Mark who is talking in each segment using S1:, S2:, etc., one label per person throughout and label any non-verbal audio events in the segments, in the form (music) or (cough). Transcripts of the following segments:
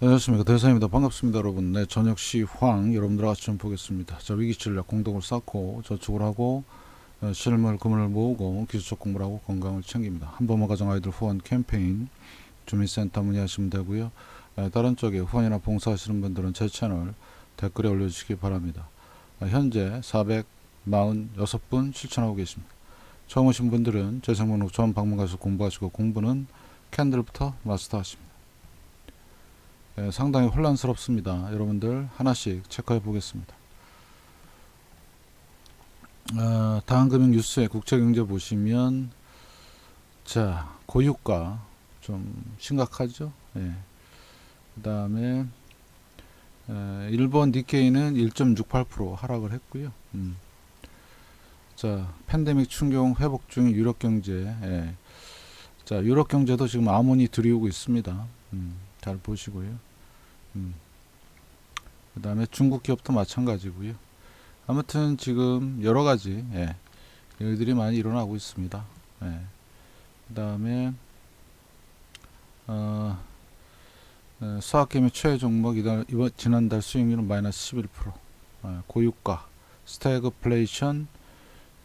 S1: 안녕하십니까. 대사입니다. 반갑습니다 여러분. 네 저녁 시황 여러분들 같이 좀 보겠습니다. 자 위기 전략 공동을 쌓고 저축을 하고 어, 실물 금을 모으고 기술적 공부를 하고 건강을 챙깁니다. 한번만 가정 아이들 후원 캠페인 주민센터 문의하시면 되고요. 에, 다른 쪽에 후원이나 봉사하시는 분들은 제 채널 댓글에 올려주시기 바랍니다. 아, 현재 446분 실천하고 계십니다. 처음 오신 분들은 재생목록 처음 방문 가서 공부하시고 공부는 캔들부터 마스터하십니다 예, 상당히 혼란스럽습니다. 여러분들 하나씩 체크해 보겠습니다. 어, 다한금융 뉴스의 국제경제 보시면 자 고유가 좀 심각하죠. 예. 그 다음에 일본 니케이는 1.68% 하락을 했고요. 음. 자 팬데믹 충격 회복 중인 유럽 경제. 예. 자 유럽 경제도 지금 암원이 들이오고 있습니다. 음, 잘 보시고요. 음. 그 다음에 중국 기업도 마찬가지고요. 아무튼 지금 여러 가지 예, 일들이 많이 일어나고 있습니다. 예. 그 다음에 어, 어, 수학개미 최애 종목 이달, 이번 지난달 수익률은 마이너스 11% 어, 고유가 스태그플레이션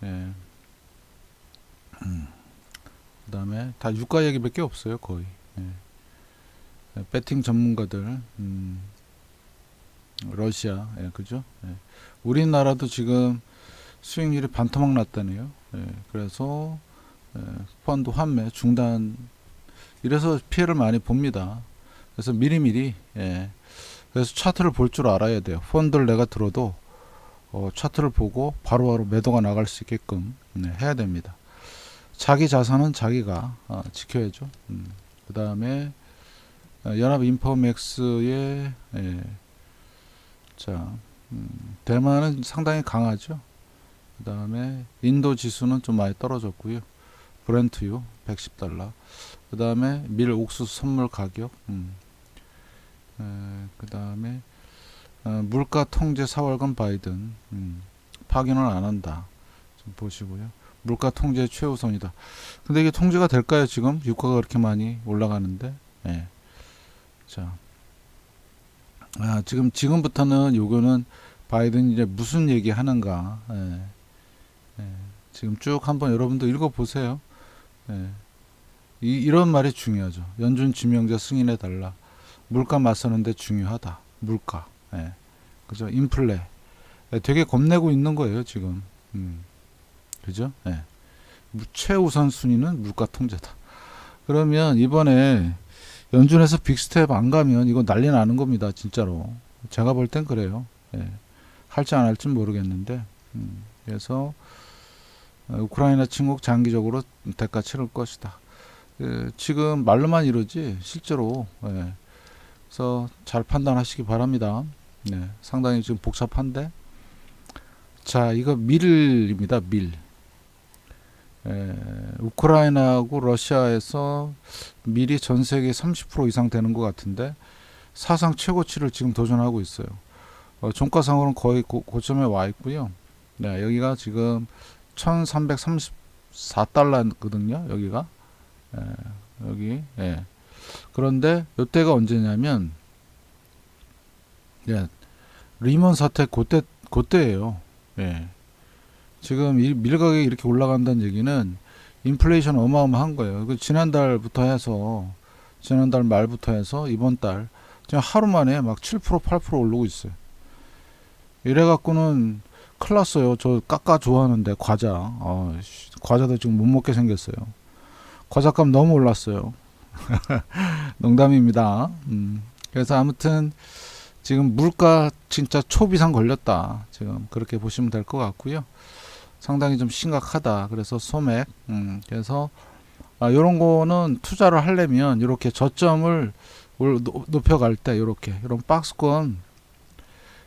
S1: 예. 음. 그 다음에 다 유가 얘기밖에 없어요 거의 예. 배팅 전문가들, 음, 러시아, 예, 그죠? 예. 우리나라도 지금 수익률이 반토막 났다네요. 예, 그래서 예, 펀드 환매 중단, 이래서 피해를 많이 봅니다. 그래서 미리미리, 예, 그래서 차트를 볼 줄 알아야 돼요. 펀드를 내가 들어도 어, 차트를 보고 바로바로 매도가 나갈 수 있게끔 네, 해야 됩니다. 자기 자산은 자기가 어, 지켜야죠. 음, 그 다음에 어, 연합 인포맥스의 예, 자 음, 대만은 상당히 강하죠. 그 다음에 인도 지수는 좀 많이 떨어졌고요. 브렌트유 110달러. 그 다음에 밀 옥수수 선물 가격. 음. 그 다음에 어, 물가 통제 4월간 바이든 음, 파견을 안 한다. 좀 보시고요. 물가 통제 최우선이다. 근데 이게 통제가 될까요? 지금 유가가 그렇게 많이 올라가는데. 예. 자, 아, 지금 지금부터는 요거는 바이든 이제 무슨 얘기 하는가. 예, 예, 지금 쭉 한번 여러분도 읽어 보세요. 예, 이, 이런 말이 중요하죠. 연준 지명자 승인해 달라. 물가 맞서는데 중요하다. 물가. 예, 그죠? 인플레. 예, 되게 겁내고 있는 거예요 지금. 음, 그죠? 예. 최우선 순위는 물가 통제다. 그러면 이번에 연준에서 빅스텝 안 가면 이거 난리 나는 겁니다. 진짜로. 제가 볼 땐 그래요. 예. 할지 안 할지 모르겠는데. 음, 그래서 어, 우크라이나 침국 장기적으로 대가 치를 것이다. 예, 지금 말로만 이러지 실제로 예. 그래서 잘 판단하시기 바랍니다. 네, 상당히 지금 복잡한데 자 이거 밀입니다 밀 에, 우크라이나하고 러시아에서 밀이 전 세계 30% 이상 되는 것 같은데 사상 최고치를 지금 도전하고 있어요. 어, 종가상으로는 거의 고, 점에 와 있고요. 네, 여기가 지금 1,334달러거든요. 여기가 에, 여기. 예. 그런데 이때가 언제냐면 예, 리먼 사태 그때 그때예요. 예. 지금 이 밀 가격이 이렇게 올라간다는 얘기는 인플레이션 어마어마한 거예요. 그 지난달부터 해서 지난달 말부터 해서 이번 달 지금 하루 만에 막 7% 8% 오르고 있어요. 이래 갖고는 큰일 났어요. 저 깎아 좋아하는데 과자. 어, 과자도 지금 못 먹게 생겼어요. 과자값 너무 올랐어요. (laughs) 농담입니다. 음. 그래서 아무튼 지금 물가 진짜 초비상 걸렸다. 지금 그렇게 보시면 될 것 같고요. 상당히 좀 심각하다. 그래서 소맥, 음, 그래서 아, 이런 거는 투자를 하려면 이렇게 저점을 높여갈 때 이렇게 이런 박스권,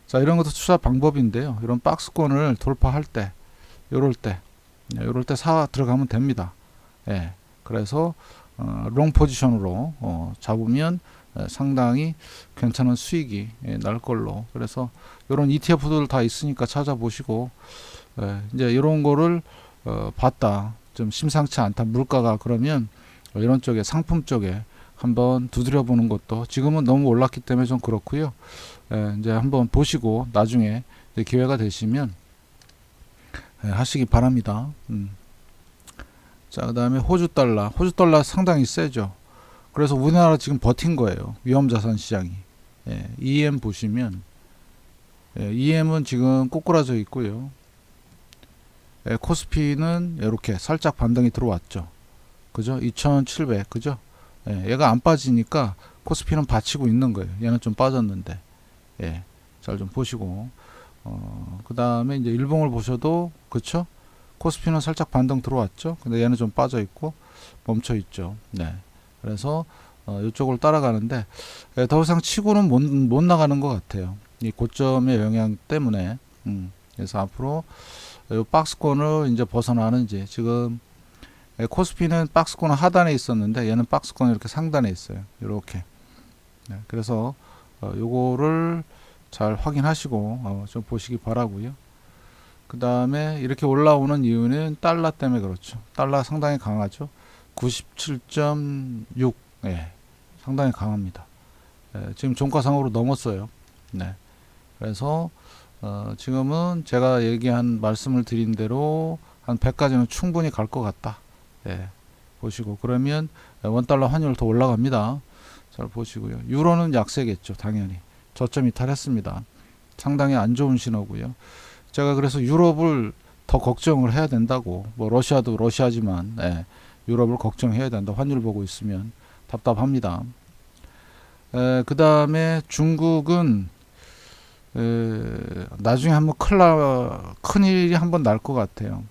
S1: 자 이런 것도 투자 방법인데요. 이런 박스권을 돌파할 때, 요럴 때, 요럴 때 사 들어가면 됩니다. 예, 그래서 어, 롱 포지션으로 어, 잡으면 상당히 괜찮은 수익이 예, 날 걸로 그래서 이런 ETF들 다 있으니까 찾아보시고 예, 이제 이런 거를 어, 봤다. 좀 심상치 않다. 물가가 그러면 이런 쪽에 상품 쪽에 한번 두드려 보는 것도 지금은 너무 올랐기 때문에 좀 그렇고요. 예, 이제 한번 보시고 나중에 기회가 되시면 예, 하시기 바랍니다. 음. 자, 그다음에 호주 달러. 호주 달러 상당히 세죠. 그래서 우리나라 지금 버틴 거예요. 위험 자산 시장이. 예, EM 보시면 예, EM은 지금 꼬꾸라져 있고요. 예, 코스피는 이렇게 살짝 반등이 들어왔죠. 그죠? 2,700 그죠? 예, 얘가 안 빠지니까 코스피는 받치고 있는 거예요. 얘는 좀 빠졌는데. 예. 잘 좀 보시고 어, 그다음에 이제 일봉을 보셔도 그쵸? 코스피는 살짝 반등 들어왔죠. 근데 얘는 좀 빠져 있고 멈춰 있죠. 네. 그래서 어, 이쪽을 따라가는데 예, 더 이상 치고는 못, 못 나가는 것 같아요. 이 고점의 영향 때문에. 음, 그래서 앞으로 이 박스권을 이제 벗어나는지 지금 예, 코스피는 박스권 하단에 있었는데 얘는 박스권 이렇게 상단에 있어요. 이렇게. 네, 그래서 어, 요거를 잘 확인하시고 어, 좀 보시기 바라고요. 그 다음에 이렇게 올라오는 이유는 달러 때문에 그렇죠. 달러 상당히 강하죠. 97.6, 예, 상당히 강합니다. 예, 지금 종가상으로 넘었어요. 네, 그래서 어, 지금은 제가 얘기한 말씀을 드린 대로 한 100까지는 충분히 갈 것 같다. 예, 보시고 그러면 원달러 환율 더 올라갑니다. 잘 보시고요. 유로는 약세겠죠, 당연히. 저점 이탈했습니다. 상당히 안 좋은 신호고요. 제가 그래서 유럽을 더 걱정을 해야 된다고. 뭐 러시아도 러시아지만 예, 유럽을 걱정해야 된다. 환율 보고 있으면 답답합니다. 그 다음에 중국은 에, 나중에 한번 큰일, 큰일이 한번 날 것 같아요.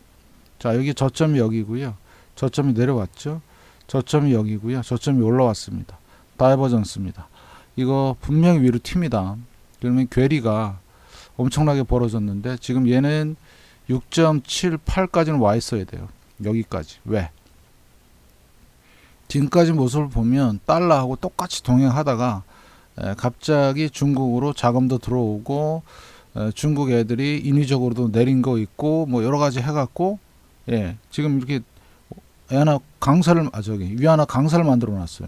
S1: 자, 여기 저점이 여기고요. 저점이 내려왔죠. 저점이 여기고요. 저점이 올라왔습니다. 다이버전스입니다. 이거 분명히 위로 튑니다. 그러면 괴리가 엄청나게 벌어졌는데 지금 얘는 6.78까지는 와 있어야 돼요. 여기까지. 왜? 지금까지 모습을 보면 달러하고 똑같이 동행하다가 에, 갑자기 중국으로 자금도 들어오고 에, 중국 애들이 인위적으로도 내린 거 있고 뭐 여러 가지 해갖고 예 지금 이렇게 애 하나 강사를 아 저기 위 하나 강사를 만들어 놨어요.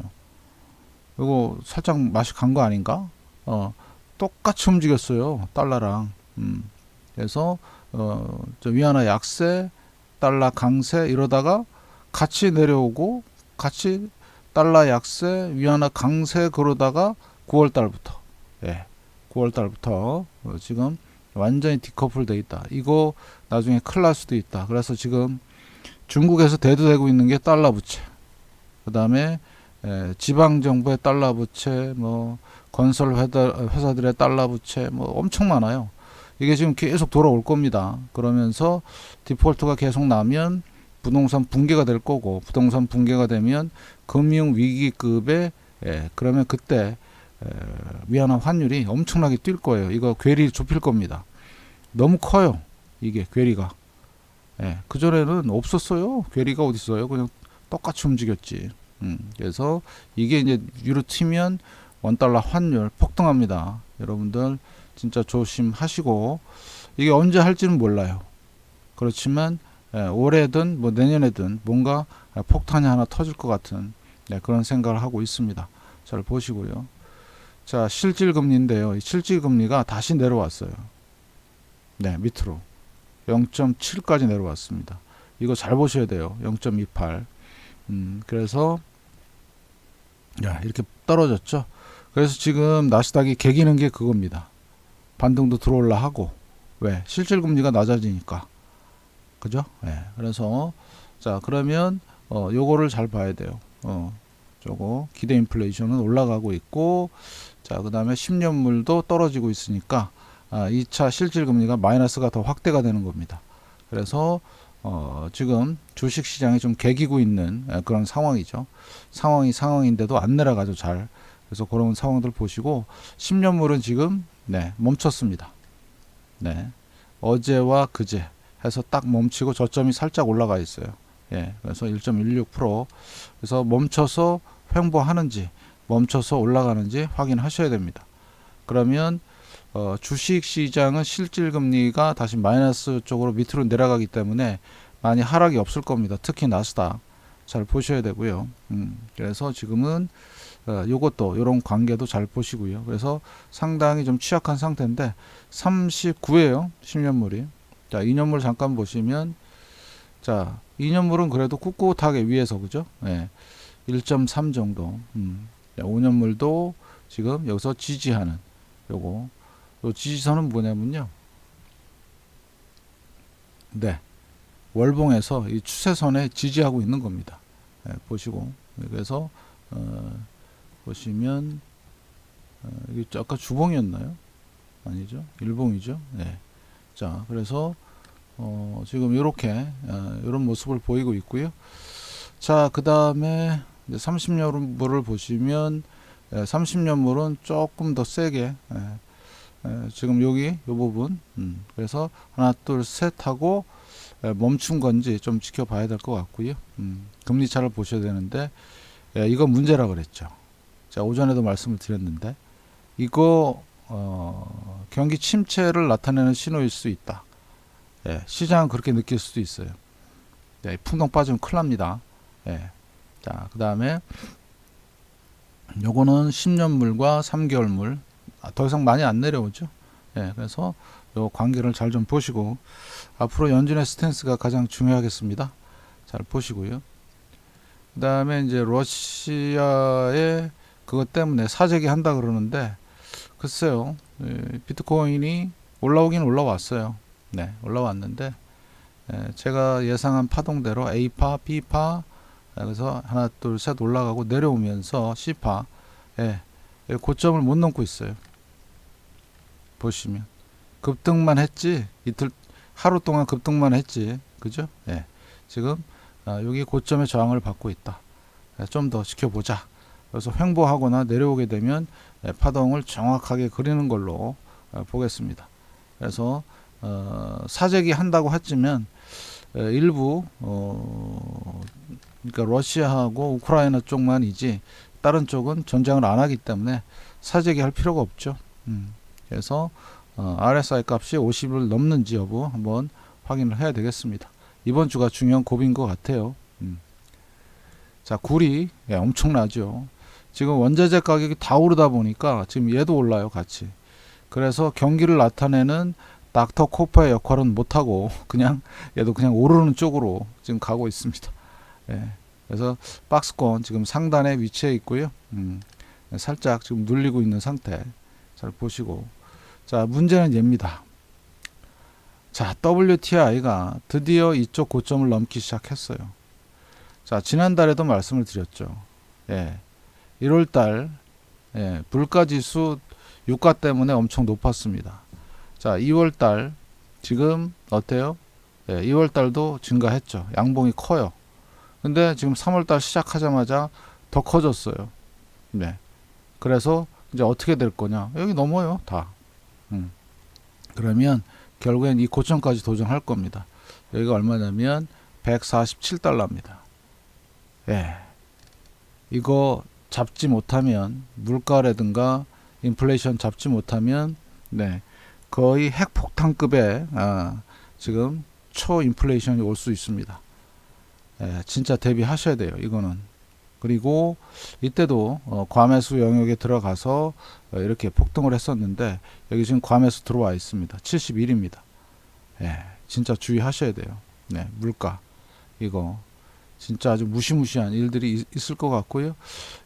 S1: 이거 살짝 맛이 간 거 아닌가? 어 똑같이 움직였어요 달러랑. 음 그래서 어저 위안화 약세 달러 강세 이러다가 같이 내려오고 같이 달러 약세 위안화 강세 그러다가 9월 달부터. 예 9월 달부터 어, 지금 완전히 디커플 돼 있다. 이거 나중에 큰일 날 수도 있다. 그래서 지금 중국에서 대두되고 있는 게 달러 부채. 그 다음에 지방 정부의 달러 부채 뭐 건설 회사, 회사 들의 달러 부채 뭐 엄청 많아요. 이게 지금 계속 돌아올 겁니다. 그러면서 디폴트가 계속 나면 부동산 붕괴가 될 거고 부동산 붕괴가 되면 금융 위기급에 예, 그러면 그때 에, 위안화 환율이 엄청나게 뛸 거예요. 이거 괴리 좁힐 겁니다. 너무 커요. 이게 괴리가. 예, 그 전에는 없었어요. 괴리가 어디 있어요? 그냥 똑같이 움직였지. 음, 그래서 이게 이제 유로 튀면 원 달러 환율 폭등합니다. 여러분들 진짜 조심하시고 이게 언제 할지는 몰라요. 그렇지만 예, 올해든 뭐 내년에든 뭔가 폭탄이 하나 터질 것 같은 네, 그런 생각을 하고 있습니다. 잘 보시고요. 자, 실질 금리인데요. 실질 금리가 다시 내려왔어요. 네, 밑으로 0.7까지 내려왔습니다. 이거 잘 보셔야 돼요. 0.28. 음, 그래서 야, 이렇게 떨어졌죠. 그래서 지금 나스닥이 개기는 게 그겁니다. 반등도 들어올라 하고 왜? 실질 금리가 낮아지니까. 그죠? 예. 네, 그래서 자, 그러면 어 요거를 잘 봐야 돼요. 어. 저거 기대 인플레이션은 올라가고 있고 자, 그 다음에 10년물도 떨어지고 있으니까 아, 2차 실질 금리가 마이너스가 더 확대가 되는 겁니다. 그래서 어, 지금 주식 시장이 좀 개기고 있는 그런 상황이죠. 상황이 상황인데도 안 내려가죠, 잘. 그래서 그런 상황들 보시고 10년물은 지금 네, 멈췄습니다. 네. 어제와 그제 해서 딱 멈추고 저점이 살짝 올라가 있어요. 예. 그래서 1.16% 그래서 멈춰서 횡보하는지 멈춰서 올라가는지 확인하셔야 됩니다. 그러면 어, 주식 시장은 실질 금리가 다시 마이너스 쪽으로 밑으로 내려가기 때문에 많이 하락이 없을 겁니다. 특히 나스닥. 잘 보셔야 되고요. 음, 그래서 지금은 어, 요것도 요런 관계도 잘 보시고요. 그래서 상당히 좀 취약한 상태인데 39예요. 10년물이. 자, 2년물 잠깐 보시면 자, 2년물은 그래도 꿋꿋하게 위에서 그죠? 예. 1.3 정도. 음. 자, 5년물도 지금 여기서 지지하는 요거. 요 지지선은 뭐냐면요. 네. 월봉에서 이 추세선에 지지하고 있는 겁니다. 예, 보시고. 그래서 어, 보시면 어, 이게 아까 주봉이었나요? 아니죠. 일봉이죠. 네. 자, 그래서 어, 지금 이렇게 어, 이런 모습을 보이고 있고요. 자, 그 다음에 30년물을 보시면 예, 30년물은 조금 더 세게 예, 예, 지금 여기 이 부분 음, 그래서 하나 둘 셋 하고 예, 멈춘 건지 좀 지켜봐야 될 것 같고요. 음, 금리 차를 보셔야 되는데 예, 이거 문제라 그랬죠. 자 오전에도 말씀을 드렸는데 이거 어, 경기 침체를 나타내는 신호일 수 있다. 예, 시장은 그렇게 느낄 수도 있어요. 예, 풍덩 빠지면 큰일 납니다. 예. 자, 그 다음에 요거는 10년물과 3개월물 아, 더 이상 많이 안 내려오죠. 예, 그래서 요 관계를 잘 좀 보시고 앞으로 연준의 스탠스가 가장 중요하겠습니다. 잘 보시고요. 그 다음에 이제 러시아의 그것 때문에 사재기 한다 그러는데 글쎄요, 예, 비트코인이 올라오긴 올라왔어요. 네, 올라왔는데 예, 제가 예상한 파동대로 A파, B파 그래서 하나 둘 셋 올라가고 내려오면서 C파 예, 예, 고점을 못 넘고 있어요. 보시면 급등만 했지 이틀 하루 동안 급등만 했지 그죠? 예, 지금 아, 여기 고점의 저항을 받고 있다. 예, 좀더 지켜보자. 그래서 횡보하거나 내려오게 되면 예, 파동을 정확하게 그리는 걸로 어, 보겠습니다. 그래서 어, 사재기 한다고 했지만 에, 일부 어, 그러니까 러시아하고 우크라이나 쪽만이지 다른 쪽은 전쟁을 안 하기 때문에 사재기 할 필요가 없죠. 음, 그래서 어, RSI 값이 50을 넘는지 여부 한번 확인을 해야 되겠습니다. 이번 주가 중요한 고비인 것 같아요. 음. 자, 굴이 예, 엄청나죠. 지금 원자재 가격이 다 오르다 보니까 지금 얘도 올라요, 같이. 그래서 경기를 나타내는 닥터 코퍼의 역할은 못하고 (laughs) 그냥 얘도 그냥 오르는 쪽으로 지금 가고 있습니다. 예. 그래서 박스권 지금 상단에 위치해 있고요. 음, 살짝 지금 눌리고 있는 상태 잘 보시고 자 문제는 얘입니다. 자 WTI가 드디어 이쪽 고점을 넘기 시작했어요. 자 지난달에도 말씀을 드렸죠. 예, 1월달 예, 물가지수 유가 때문에 엄청 높았습니다. 자 2월달 지금 어때요? 예, 2월달도 증가했죠. 양봉이 커요. 근데 지금 3월달 시작하자마자 더 커졌어요. 네. 그래서 이제 어떻게 될 거냐? 여기 넘어요, 다. 음. 그러면 결국엔 이 고점까지 도전할 겁니다. 여기가 얼마냐면 147달러입니다. 예. 이거 잡지 못하면 물가라든가 인플레이션 잡지 못하면 네. 거의 핵폭탄급의 아, 지금 초인플레이션이 올 수 있습니다. 예, 진짜 대비하셔야 돼요. 이거는. 그리고 이때도 어, 과매수 영역에 들어가서 어, 이렇게 폭등을 했었는데 여기 지금 과매수 들어와 있습니다. 71입니다. 예, 진짜 주의하셔야 돼요. 네, 물가 이거 진짜 아주 무시무시한 일들이 있, 있을 것 같고요.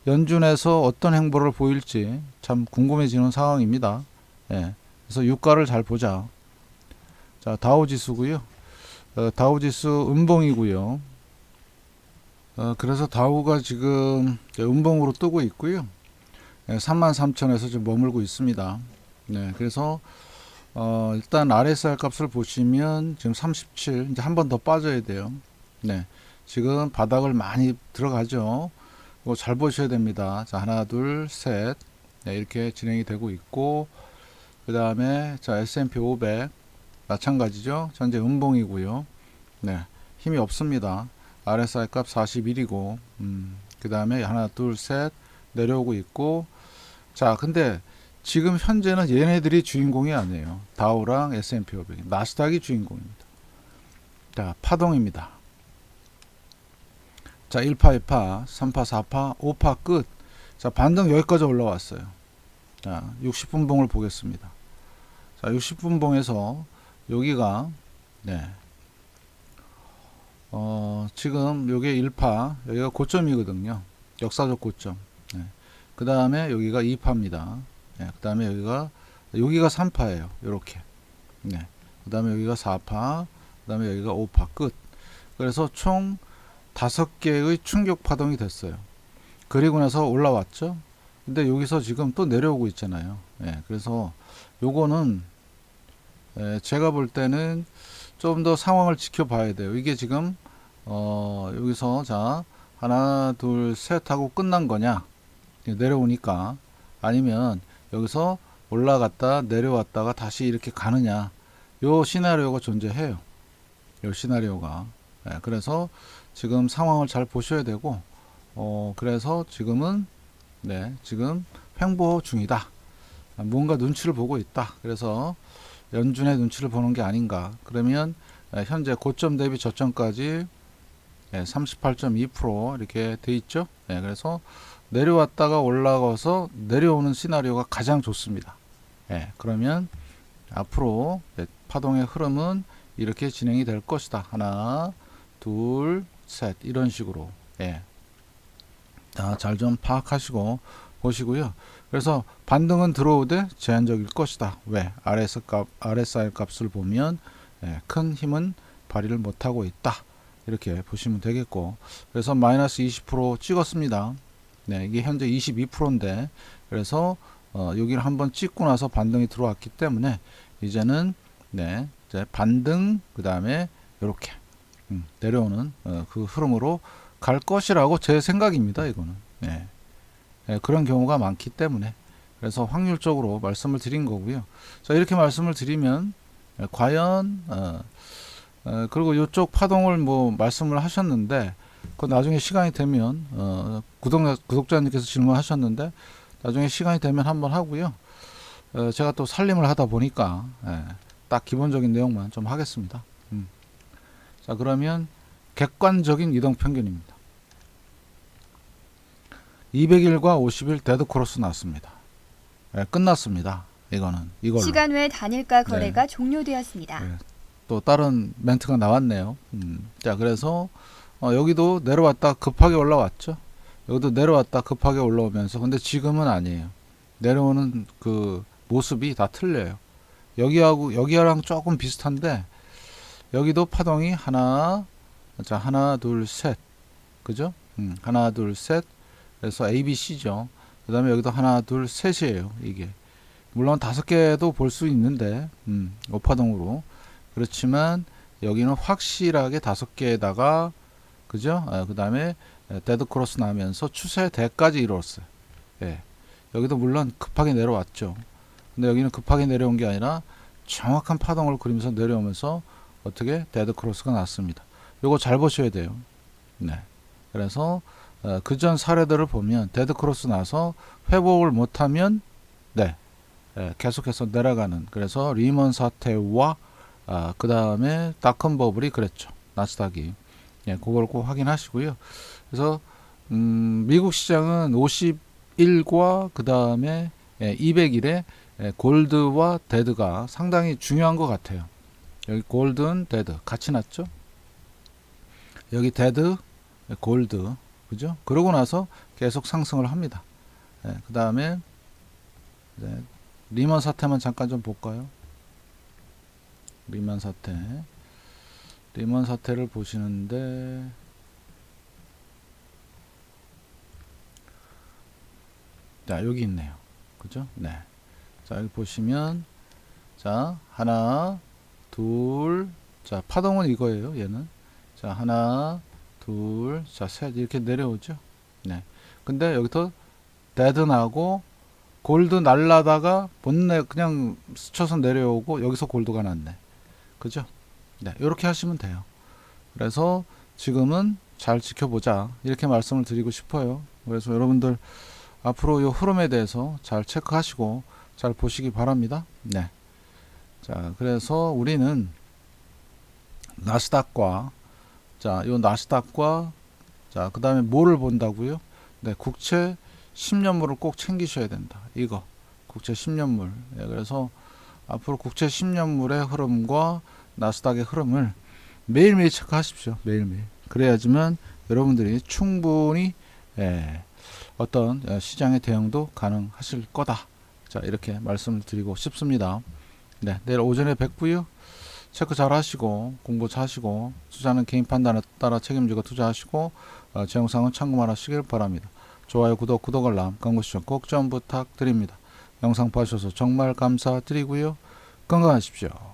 S1: 연준에서 어떤 행보를 보일지 참 궁금해지는 상황입니다. 예, 그래서 유가를 잘 보자. 자, 다우지수고요. 어, 다우지수 음봉이고요. 어, 그래서 다우가 지금 음봉으로 뜨고 있고요. 네, 33,000에서 좀 머물고 있습니다. 네, 그래서 어, 일단 RSI 값을 보시면 지금 37, 이제 한 번 더 빠져야 돼요. 네, 지금 바닥을 많이 들어가죠. 잘 보셔야 됩니다. 자, 하나, 둘, 셋. 네, 이렇게 진행이 되고 있고, 그 다음에 자 S&P 500 마찬가지죠. 현재 음봉이고요. 네, 힘이 없습니다. RSI 값 41이고, 음, 그 다음에 하나, 둘, 셋 내려오고 있고, 자, 근데 지금 현재는 얘네들이 주인공이 아니에요. 다우랑 S&P 500, 나스닥이 주인공입니다. 자, 파동입니다. 자, 1파, 2파, 3파, 4파, 5파 끝. 자, 반등 여기까지 올라왔어요. 자, 60분 봉을 보겠습니다. 자, 60분 봉에서 여기가 네. 어, 지금 요게 1파, 여기가 고점이거든요. 역사적 고점. 네. 그 다음에 여기가 2파입니다. 네. 그 다음에 여기가, 여기가 3파예요. 요렇게. 네. 그 다음에 여기가 4파, 그 다음에 여기가 5파 끝. 그래서 총 다섯 개의 충격 파동이 됐어요. 그리고 나서 올라왔죠. 근데 여기서 지금 또 내려오고 있잖아요. 예, 그래서 요거는 예, 제가 볼 때는 좀 더 상황을 지켜봐야 돼요. 이게 지금 어, 여기서 자 하나 둘 셋 하고 끝난 거냐? 내려오니까. 아니면 여기서 올라갔다 내려왔다가 다시 이렇게 가느냐? 요 시나리오가 존재해요. 요 시나리오가. 예, 그래서 지금 상황을 잘 보셔야 되고 어 그래서 지금은 네 지금 횡보 중이다. 뭔가 눈치를 보고 있다. 그래서 연준의 눈치를 보는 게 아닌가. 그러면 예, 현재 고점 대비 저점까지 예, 38.2% 이렇게 돼 있죠? 예, 그래서 내려왔다가 올라가서 내려오는 시나리오가 가장 좋습니다. 예, 그러면 앞으로 예, 파동의 흐름은 이렇게 진행이 될 것이다. 하나 둘, 셋 이런 식으로. 예. 잘좀 파악하시고 보시고요. 그래서 반등은 들어오되 제한적일 것이다. 왜? RS 값, RSI 값을 보면 예, 큰 힘은 발휘를 못하고 있다. 이렇게 보시면 되겠고 그래서 마이너스 20% 찍었습니다. 네, 이게 현재 22%인데 그래서 어, 여기를 한번 찍고 나서 반등이 들어왔기 때문에 이제는 네, 이제 반등 그 다음에 이렇게 음, 내려오는 어, 그 흐름으로 갈 것이라고 제 생각입니다. 이거는 그런 경우가 많기 때문에 그래서 확률적으로 말씀을 드린 거고요. 자 이렇게 말씀을 드리면 예, 과연 어, 어, 그리고 이쪽 파동을 뭐 말씀을 하셨는데 그 나중에 시간이 되면 어, 구독자 구독자님께서 질문하셨는데 나중에 시간이 되면 한번 하고요. 어, 제가 또 살림을 하다 보니까 예, 딱 기본적인 내용만 좀 하겠습니다. 음. 자, 그러면 객관적인 이동 평균입니다. 200일과 50일 데드 크로스 났습니다. 네, 끝났습니다. 이거는 이걸로.
S2: 시간 외 단일가 거래가 종료되었습니다.
S1: 네. 또 다른 멘트가 나왔네요. 음. 자, 그래서 어, 여기도 내려왔다 급하게 올라왔죠. 여기도 내려왔다 급하게 올라오면서 근데 지금은 아니에요. 내려오는 그 모습이 다 틀려요. 여기하고 여기랑 조금 비슷한데 여기도 파동이 하나, 자 하나, 둘, 셋, 그죠? 음, 하나, 둘, 셋. 그래서 A, B, C죠. 그 다음에 여기도 하나, 둘, 셋이에요. 이게 물론 다섯 개도 볼 수 있는데, 음, 오파동으로 그렇지만 여기는 확실하게 다섯 개에다가 그죠? 아, 그 다음에 데드 크로스 나면서 추세 대까지 이루었어요. 예. 여기도 물론 급하게 내려왔죠. 근데 여기는 급하게 내려온 게 아니라 정확한 파동을 그리면서 내려오면서 어떻게 데드 크로스가 났습니다. 요거 잘 보셔야 돼요. 네. 그래서 어, 그 전 사례들을 보면 데드 크로스 나서 회복을 못하면 네 예, 계속해서 내려가는. 그래서 리먼 사태와 아, 그 다음에 다큰 버블이 그랬죠. 나스닥이. 예, 그걸 꼭 확인하시고요. 그래서 음, 미국 시장은 51과 그 다음에 예, 200일에 예, 골드와 데드가 상당히 중요한 것 같아요. 여기 골든 데드. 같이 났죠? 여기 데드 골드 그죠? 그러고 나서 계속 상승을 합니다. 네, 그 다음에 네, 리먼 사태만 잠깐 좀 볼까요? 리먼 사태. 리먼 사태를 보시는데 자 여기 있네요. 그죠? 네 자 여기 보시면 자 하나 둘, 자, 파동은 이거예요, 얘는. 자, 하나, 둘, 자, 셋, 이렇게 내려오죠. 네. 근데 여기서 데드 나고, 골드 날라다가 본네 그냥 스쳐서 내려오고, 여기서 골드가 났네. 그죠? 네, 이렇게 하시면 돼요. 그래서 지금은 잘 지켜보자. 이렇게 말씀을 드리고 싶어요. 그래서 여러분들 앞으로 이 흐름에 대해서 잘 체크하시고 잘 보시기 바랍니다. 네. 자, 그래서 우리는 나스닥과 자, 요 나스닥과 자, 그 다음에 뭐를 본다고요? 네, 국채 10년물을 꼭 챙기셔야 된다. 이거. 국채 10년물. 예, 그래서 앞으로 국채 10년물의 흐름과 나스닥의 흐름을 매일매일 체크하십시오. 매일매일. 그래야지만 여러분들이 충분히 예, 어떤 어, 시장의 대응도 가능하실 거다. 자, 이렇게 말씀을 드리고 싶습니다. 네, 내일 오전에 뵙고요. 체크 잘 하시고 공부 잘 하시고 투자는 개인 판단에 따라 책임지고 투자하시고 어, 제 영상은 참고만 하시길 바랍니다. 좋아요, 구독, 구독 알람, 광고 시청 꼭 좀 부탁드립니다. 영상 봐주셔서 정말 감사드리고요. 건강하십시오.